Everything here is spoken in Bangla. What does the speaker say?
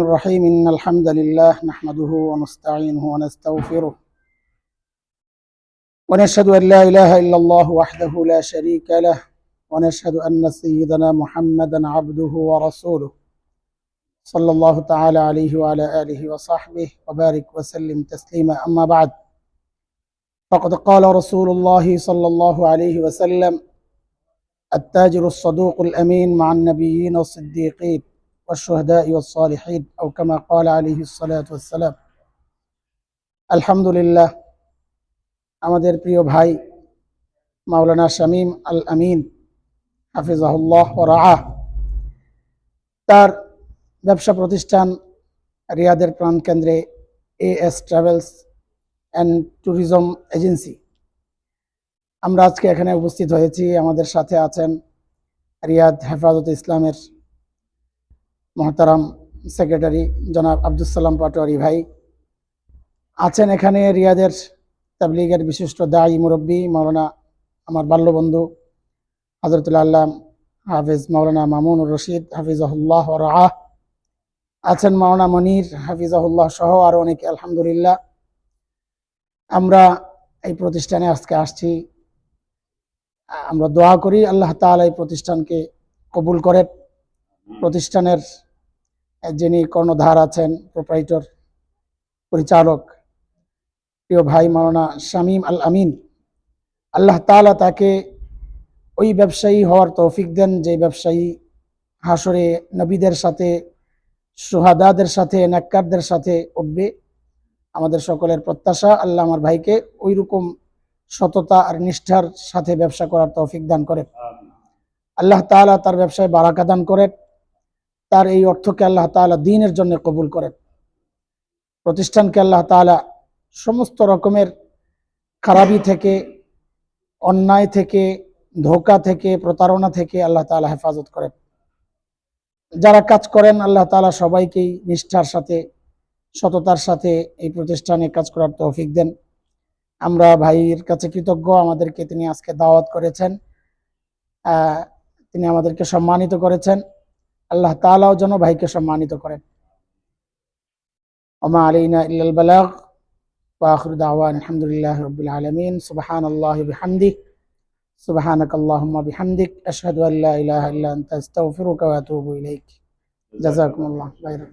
الرحيم إن الحمد لله نحمده ونستعينه ونستغفره ونشهد أن لا إله إلا الله وحده لا شريك له ونشهد أن سيدنا محمدا عبده ورسوله صلى الله تعالى عليه وعلى آله وصحبه وبارك وسلم تسليما. أما بعد فقد قال رسول الله صلى الله عليه وسلم التاجر الصدوق الأمين مع النبيين والصديقين والشهداء والصالحين أو كما قال عليه الصلاة والسلام الحمد لله আমাদের প্রিয় ভাই মাওলানা শামীম আল আমিন হাফিজাহুল্লাহ ও রাআহ তার ব্যবসা প্রতিষ্ঠান রিয়াদের প্রাণকেন্দ্রে A S travels and tourism agency আমরা আজকে এখানে উপস্থিত হয়েছি আমাদের সাথে আছেন রিয়াদ হেফাজত ইসলামের মহতারাম সেক্রেটারি জনাব আব্দুল সালাম পাটোয়ারি ভাই। আছেন এখানে রিয়াদের তাবলিগের বিশিষ্ট দায়ী মুরব্বী, মাওলানা আমার বাল্যবন্ধু হজরতুল্লাহ আল্লাহ হাফিজ মাওলানা মামুন রশিদ হাফিজাহুল্লাহ রাহ আছেন মাওলানা মনির হাফিজ হাফিজাহুল্লাহ সহ আরও অনেকে, আলহামদুলিল্লাহ। আমরা এই প্রতিষ্ঠানে আজকে আসছি। আমরা দোয়া করি আল্লাহ তাআলা এই প্রতিষ্ঠানকে কবুল করেন। প্রতিষ্ঠানের যিনি কর্ণধার আছেন প্রোপাইটর পরিচালক প্রিয় ভাই মাওলানা শামীম আল আমিন আল্লাহ তালা তাকে ওই ব্যবসায়ী হওয়ার তৌফিক দেন যে ব্যবসায়ী হাসরে নবীদের সাথে সুহাদাদের সাথে নাক্কারদের সাথে উঠবে। আমাদের সকলের প্রত্যাশা আল্লাহ আমার ভাইকে ওই রকম সততা আর নিষ্ঠার সাথে ব্যবসা করার তৌফিক দান করে আল্লাহ তাআলা তার ব্যবসায় বারাকা দান করেন। তার এই অর্থকে আল্লাহ তাআলা দিনের জন্য কবুল করেন। প্রতিষ্ঠানকে আল্লাহ তাআলা সমস্ত রকমের খারাপি থেকে, অন্যায় থেকে, ধোকা থেকে, প্রতারণা থেকে আল্লাহ তাআলা হেফাজত করেন। যারা কাজ করেন, আল্লাহ তাআলা সবাইকেই নিষ্ঠার সাথে, সততার সাথে এই প্রতিষ্ঠানে কাজ করার তৌফিক দেন। আমরা ভাইয়ের কাছে কৃতজ্ঞ, আমাদেরকে তিনি আজকে দাওয়াত করেছেন। তিনি আমাদেরকে সম্মানিত করেছেন। আল্লাহ তাআলাও যেন ভাইকে সম্মানিত করেন ওমা আলাইনা ইল্লাল বালাগ وآخر دعوان الحمد لله رب العالمين سبحان الله بحمده سبحانك اللهم بحمدك أشهد أن لا إله إلا أنت أستغفرك وأتوب إليك جزاكم الله خيرا